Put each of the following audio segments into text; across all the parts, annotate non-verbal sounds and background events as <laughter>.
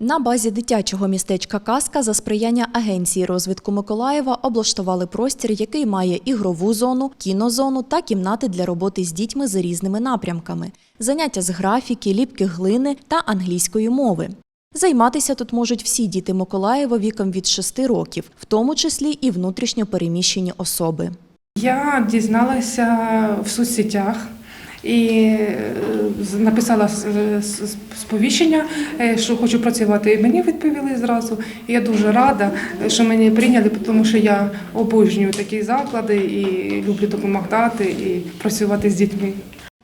На базі дитячого містечка Казка за сприяння Агенції розвитку Миколаєва облаштували простір, який має ігрову зону, кінозону та кімнати для роботи з дітьми за різними напрямками, заняття з графіки, ліпки глини та англійської мови. Займатися тут можуть всі діти Миколаєва віком від 6 років, в тому числі і внутрішньо переміщені особи. Я дізналася в соцсетях і е, написала сповіщення, е, що хочу працювати. І мені відповіли зразу. І я дуже рада, що мені прийняли, тому що я обожнюю такі заклади і люблю допомагати і працювати з дітьми.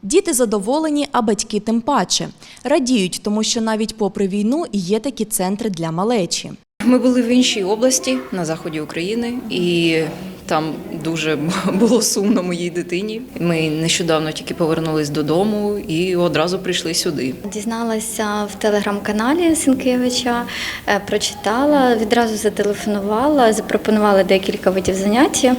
Діти задоволені, а батьки тим паче. Радіють, тому що навіть попри війну є такі центри для малечі. Ми були в іншій області на заході України, і там дуже <laughs> було сумно моїй дитині. Ми нещодавно тільки повернулись додому і одразу прийшли сюди. Дізналася в телеграм-каналі Сінкевича, е, прочитала, відразу зателефонувала, запропонувала декілька видів заняття.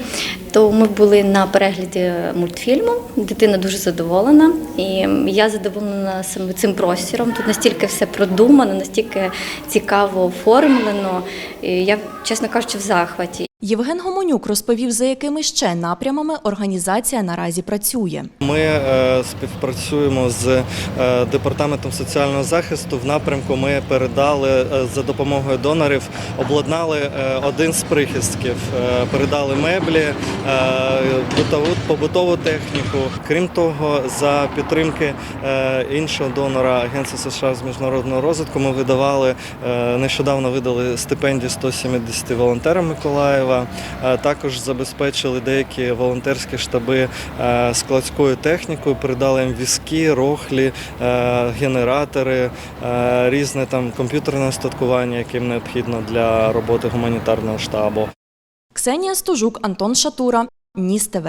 То ми були на перегляді мультфільму. Дитина дуже задоволена, і я задоволена саме цим простіром. Тут настільки все продумано, настільки цікаво оформлено. І я, чесно кажучи, в захваті. Євген Гомонюк розповів, за якими ще напрямами організація наразі працює. Ми е, співпрацюємо з е, департаментом соціального захисту. В напрямку ми передали е, за допомогою донорів, обладнали один з прихистків, передали меблі, побутову техніку. Крім того, за підтримки е, іншого донора Агенції США з міжнародного розвитку, ми видавали е, нещодавно видали стипендії 170 волонтерам Миколаєва. Е, Також забезпечили деякі волонтерські штаби складською технікою, передали їм візки, рохлі, генератори, різне там комп'ютерне устаткування, яким необхідно для роботи гуманітарного штабу. Ксенія Стужук, Антон Шатура, Ніс ТВ.